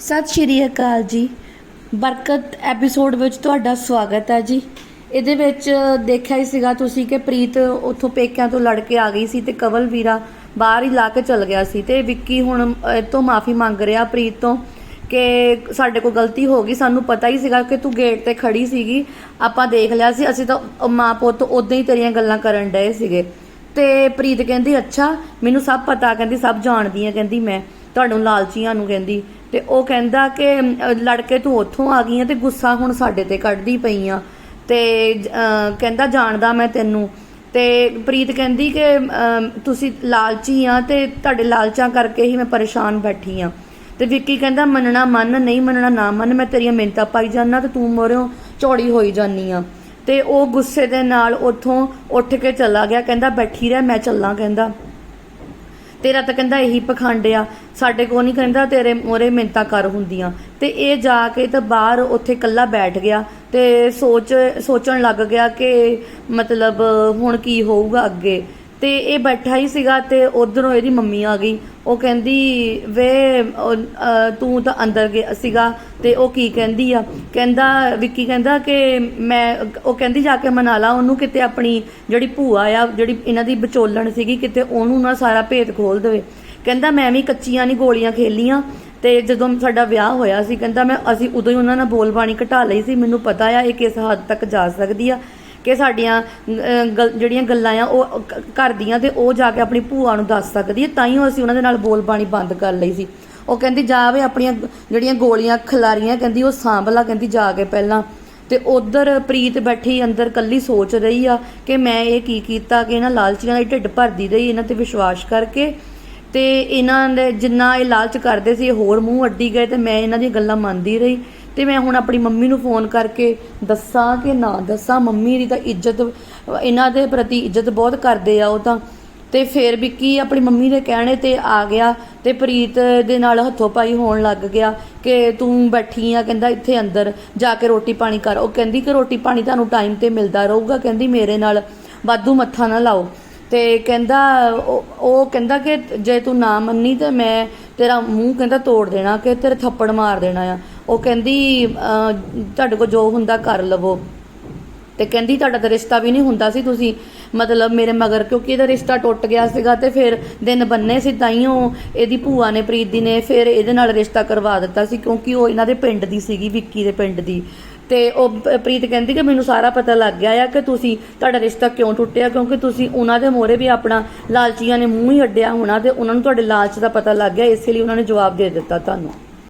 ਸਤਿ ਸ਼੍ਰੀ ਅਕਾਲ ਜੀ। ਬਰਕਤ ਐਪੀਸੋਡ ਵਿੱਚ ਤੁਹਾਡਾ ਸਵਾਗਤ ਹੈ ਜੀ। ਇਹਦੇ ਵਿੱਚ ਦੇਖਿਆ ਹੀ ਸੀਗਾ ਤੁਸੀਂ ਕਿ ਪ੍ਰੀਤ ਉੱਥੋਂ ਪੇਕਿਆਂ ਤੋਂ ਲੜ ਕੇ ਆ ਗਈ ਸੀ ਤੇ ਕਵਲ ਵੀਰਾ ਬਾਹਰ ਹੀ ਲਾ ਕੇ ਚਲ ਗਿਆ ਸੀ ਤੇ ਵਿੱਕੀ ਹੁਣ ਇਹ ਤੋਂ ਮਾਫੀ ਮੰਗ ਰਿਹਾ ਪ੍ਰੀਤ ਤੋਂ ਕਿ ਸਾਡੇ ਕੋਲ ਗਲਤੀ ਹੋ ਗਈ। ਸਾਨੂੰ ਪਤਾ ਹੀ ਸੀਗਾ ਕਿ ਤੂੰ ਗੇਟ ਤੇ ਖੜੀ ਸੀਗੀ। ਆਪਾਂ ਦੇਖ ਲਿਆ ਸੀ, ਅਸੀਂ ਤਾਂ ਮਾਂ ਪੁੱਤ ਉਦਾਂ ਹੀ ਤੇਰੀਆਂ ਗੱਲਾਂ ਕਰਨ ਡਏ ਸੀਗੇ। ਤੇ ਪ੍ਰੀਤ ਕਹਿੰਦੀ, ਅੱਛਾ, ਮੈਨੂੰ ਸਭ ਪਤਾ, ਕਹਿੰਦੀ, ਸਭ ਜਾਣਦੀ ਆ, ਕਹਿੰਦੀ ਮੈਂ। ਤੁਹਾਨੂੰ ਲਾਲਚੀਆਂ ਨੂੰ, ਕਹਿੰਦੀ। ਤੇ ਉਹ ਕਹਿੰਦਾ ਕਿ ਲੜਕੇ ਤੂੰ ਉੱਥੋਂ ਆ ਗਈ ਆ ਤੇ ਗੁੱਸਾ ਹੁਣ ਸਾਡੇ ਤੇ ਕੱਢਦੀ ਪਈ ਆ। ਤੇ ਕਹਿੰਦਾ ਜਾਣਦਾ ਮੈਂ ਤੈਨੂੰ। ਤੇ ਪ੍ਰੀਤ ਕਹਿੰਦੀ ਕਿ ਤੁਸੀਂ ਲਾਲਚੀ ਆ ਤੇ ਤੁਹਾਡੇ ਲਾਲਚਾਂ ਕਰਕੇ ਹੀ ਮੈਂ ਪਰੇਸ਼ਾਨ ਬੈਠੀ ਆ। ਤੇ ਵਿੱਕੀ ਕਹਿੰਦਾ, ਮੰਨਣਾ ਮੰਨ, ਨਹੀਂ ਮੰਨਣਾ ਨਾ ਮੰਨ, ਮੈਂ ਤੇਰੀਆਂ ਮਿੰਤਾਂ ਪਾਈ ਜਾਨਾ ਤੇ ਤੂੰ ਮੋਰਿਓ ਚੌੜੀ ਹੋਈ ਜਾਨੀ ਆ। ਤੇ ਉਹ ਗੁੱਸੇ ਦੇ ਨਾਲ ਉੱਥੋਂ ਉੱਠ ਕੇ ਚਲਾ ਗਿਆ, ਕਹਿੰਦਾ ਬੈਠੀ ਰਹਿ, ਮੈਂ ਚੱਲਾਂ, ਕਹਿੰਦਾ। ਤੇਰਾ ਤਾਂ ਕਹਿੰਦਾ ਇਹੀ ਪਖੰਡ ਆ, ਸਾਡੇ ਕੋਲ ਨਹੀਂ ਕਹਿੰਦਾ ਤੇਰੇ ਮੋਰੇ ਮਿੰਤਾ ਕਰ ਹੁੰਦੀਆਂ। ਤੇ ਇਹ ਜਾ ਕੇ ਤਾਂ ਬਾਹਰ ਉੱਥੇ ਇਕੱਲਾ ਬੈਠ ਗਿਆ ਤੇ ਸੋਚ, ਸੋਚਣ ਲੱਗ ਗਿਆ ਕਿ ਮਤਲਬ ਹੁਣ ਕੀ ਹੋਊਗਾ ਅੱਗੇ। ਤੇ ਇਹ ਬੈਠਾ ਹੀ ਸੀਗਾ ਤੇ ਉਧਰੋਂ ਇਹਦੀ ਮੰਮੀ ਆ ਗਈ। ਉਹ ਕਹਿੰਦੀ, ਵੇ ਤੂੰ ਤਾਂ ਅੰਦਰ ਗਿਆ ਸੀਗਾ ਤੇ ਉਹ ਕੀ ਕਹਿੰਦੀ ਆ? ਕਹਿੰਦਾ, ਵਿੱਕੀ ਕਹਿੰਦਾ ਕਿ ਮੈਂ, ਉਹ ਕਹਿੰਦੀ ਜਾ ਕੇ ਮਨਾ ਲਾ, ਉਹਨੂੰ ਕਿਤੇ ਆਪਣੀ ਜਿਹੜੀ ਭੂਆ ਆ, ਜਿਹੜੀ ਇਹਨਾਂ ਦੀ ਵਿਚੋਲਣ ਸੀਗੀ, ਕਿਤੇ ਉਹਨੂੰ ਨਾ ਸਾਰਾ ਭੇਤ ਖੋਲ ਦੇਵੇ। ਕਹਿੰਦਾ, ਮੈਂ ਵੀ ਕੱਚੀਆਂ ਨਹੀਂ ਗੋਲੀਆਂ ਖੇਲੀਆਂ ਤੇ ਜਦੋਂ ਸਾਡਾ ਵਿਆਹ ਹੋਇਆ ਸੀ, ਕਹਿੰਦਾ ਮੈਂ, ਅਸੀਂ ਉਦੋਂ ਹੀ ਉਹਨਾਂ ਨਾਲ ਬੋਲਬਾਣੀ ਘਟਾ ਲਈ ਸੀ, ਮੈਨੂੰ ਪਤਾ ਆ ਇਹ ਕਿਸ ਹੱਦ ਤੱਕ ਜਾ ਸਕਦੀ ਆ। ਕਿ ਸਾਡੀਆਂ ਅਹ, ਜਿਹੜੀਆਂ ਗੱਲਾਂ ਆ ਉਹ ਕ- ਘਰ ਤੇ ਉਹ ਜਾ ਕੇ ਆਪਣੀ ਭੂਆ ਨੂੰ ਦੱਸ ਸਕਦੀ ਹੈ ਤਾਂ ਹੀ ਅਸੀਂ ਉਹਨਾਂ ਦੇ ਨਾਲ ਬੋਲਬਾਣੀ ਬੰਦ ਕਰ ਲਈ ਸੀ। ਉਹ ਕਹਿੰਦੀ ਜਾ ਵੇ ਆਪਣੀਆਂ ਜਿਹੜੀਆਂ ਗੋਲੀਆਂ ਖਿਲਾਰੀਆਂ ਕਹਿੰਦੀ ਉਹ ਸਾਂਭਲਾ ਕਹਿੰਦੀ ਜਾ ਕੇ ਪਹਿਲਾਂ। ਤੇ ਉਧਰ ਪ੍ਰੀਤ ਬੈਠੀ ਅੰਦਰ ਕੱਲੀ ਸੋਚ ਰਹੀ ਆ ਕਿ ਮੈਂ ਇਹ ਕੀ ਕੀਤਾ ਕਿ ਇਹਨਾਂ ਲਾਲਚੀਆਂ ਦਾ ਢਿੱਡ ਭਰਦੀ ਰਹੀ ਇਹਨਾਂ ਤੇ ਵਿਸ਼ਵਾਸ ਕਰਕੇ। ਤੇ ਇਹਨਾਂ ਦੇ ਜਿੰਨਾ ਇਹ ਲਾਲਚ ਕਰਦੇ ਸੀ ਇਹ ਹੋਰ ਮੂੰਹ ਅੱਡੀ ਗਏ ਤੇ ਮੈਂ ਇਹਨਾਂ ਦੀਆਂ ਗੱਲਾਂ ਮੰਨਦੀ ਰਹੀ। ਤੇ ਮੈਂ ਹੁਣ ਆਪਣੀ ਮੰਮੀ ਨੂੰ ਫੋਨ ਕਰਕੇ ਦੱਸਾਂ ਕਿ ਨਾ ਦੱਸਾਂ, ਮੰਮੀ ਦੀ ਤਾਂ ਇੱਜ਼ਤ, ਇਹਨਾਂ ਦੇ ਪ੍ਰਤੀ ਇੱਜ਼ਤ ਬਹੁਤ ਕਰਦੇ ਆ ਉਹ ਤਾਂ। ਤੇ ਫਿਰ ਵਿੱਕੀ ਆਪਣੀ ਮੰਮੀ ਦੇ ਕਹਿਣੇ ਤੇ ਆ ਗਿਆ ਤੇ ਪ੍ਰੀਤ ਦੇ ਨਾਲ ਹੱਥੋਂ ਪਾਈ ਹੋਣ ਲੱਗ ਗਿਆ ਕਿ ਤੂੰ ਬੈਠੀ ਆ, ਕਹਿੰਦਾ ਇੱਥੇ ਅੰਦਰ ਜਾ ਕੇ ਰੋਟੀ ਪਾਣੀ ਕਰ। ਉਹ ਕਹਿੰਦੀ ਕਿ ਰੋਟੀ ਪਾਣੀ ਤੁਹਾਨੂੰ ਟਾਈਮ ਤੇ ਮਿਲਦਾ ਰਹੂਗਾ, ਕਹਿੰਦੀ ਮੇਰੇ ਨਾਲ ਵਾਧੂ ਮੱਥਾ ਨਾ ਲਾਓ। ਤੇ ਕਹਿੰਦਾ, ਉਹ ਉਹ ਕਹਿੰਦਾ ਕਿ ਜੇ ਤੂੰ ਨਾ ਮੰਨੀ ਤੇ ਮੈਂ ਤੇਰਾ ਮੂੰਹ ਕਹਿੰਦਾ ਤੋੜ ਦੇਣਾ, ਕਿ ਤੇਰੇ ਥੱਪੜ ਮਾਰ ਦੇਣਾ ਆ। ਉਹ ਕਹਿੰਦੀ ਤੁਹਾਡੇ ਕੋਲ ਜੋ ਹੁੰਦਾ ਕਰ ਲਵੋ। ਤੇ ਕਹਿੰਦੀ, ਤੁਹਾਡਾ ਤਾਂ ਰਿਸ਼ਤਾ ਵੀ ਨਹੀਂ ਹੁੰਦਾ ਸੀ ਤੁਸੀਂ। ਮਤਲਬ ਮੇਰੇ ਮਗਰ, ਕਿਉਂਕਿ ਇਹਦਾ ਰਿਸ਼ਤਾ ਟੁੱਟ ਗਿਆ ਸੀਗਾ ਤੇ ਫਿਰ ਦਿਨ ਬੰਨੇ ਸੀ ਤਾਈਓ। ਇਹਦੀ ਭੂਆ ਨੇ, ਪ੍ਰੀਤ ਦੀ ਨੇ ਫਿਰ ਇਹਦੇ ਨਾਲ ਰਿਸ਼ਤਾ ਕਰਵਾ ਦਿੱਤਾ ਸੀ, ਕਿਉਂਕਿ ਉਹ ਇਹਨਾਂ ਦੇ ਪਿੰਡ ਦੀ ਸੀਗੀ, ਵਿੱਕੀ ਦੇ ਪਿੰਡ ਦੀ। ਤੇ ਉਹ ਪ- ਪ੍ਰੀਤ ਕਹਿੰਦੀ ਕਿ ਮੈਨੂੰ ਸਾਰਾ ਪਤਾ ਲੱਗ ਗਿਆ ਆ ਕਿ ਤੁਸੀਂ, ਤੁਹਾਡਾ ਰਿਸ਼ਤਾ ਕਿਉਂ ਟੁੱਟਿਆ? ਕਿਉਂਕਿ ਤੁਸੀਂ ਉਹਨਾਂ ਦੇ ਮੋਰੇ ਵੀ ਆਪਣਾ ਲਾਲਚੀਆਂ ਨੇ ਮੂੰਹ ਹੀ ਅੱਡਿਆ ਹੋਣਾ ਤੇ ਉਹਨਾਂ ਨੂੰ ਤੁਹਾਡੇ ਲਾਲਚ ਦਾ ਪਤਾ ਲੱਗ ਗਿਆ, ਇਸੇ ਲਈ ਉਹਨਾਂ ਨੇ ਜਵਾਬ ਦੇ ਦਿੱਤਾ ਤੁਹਾਨੂੰ।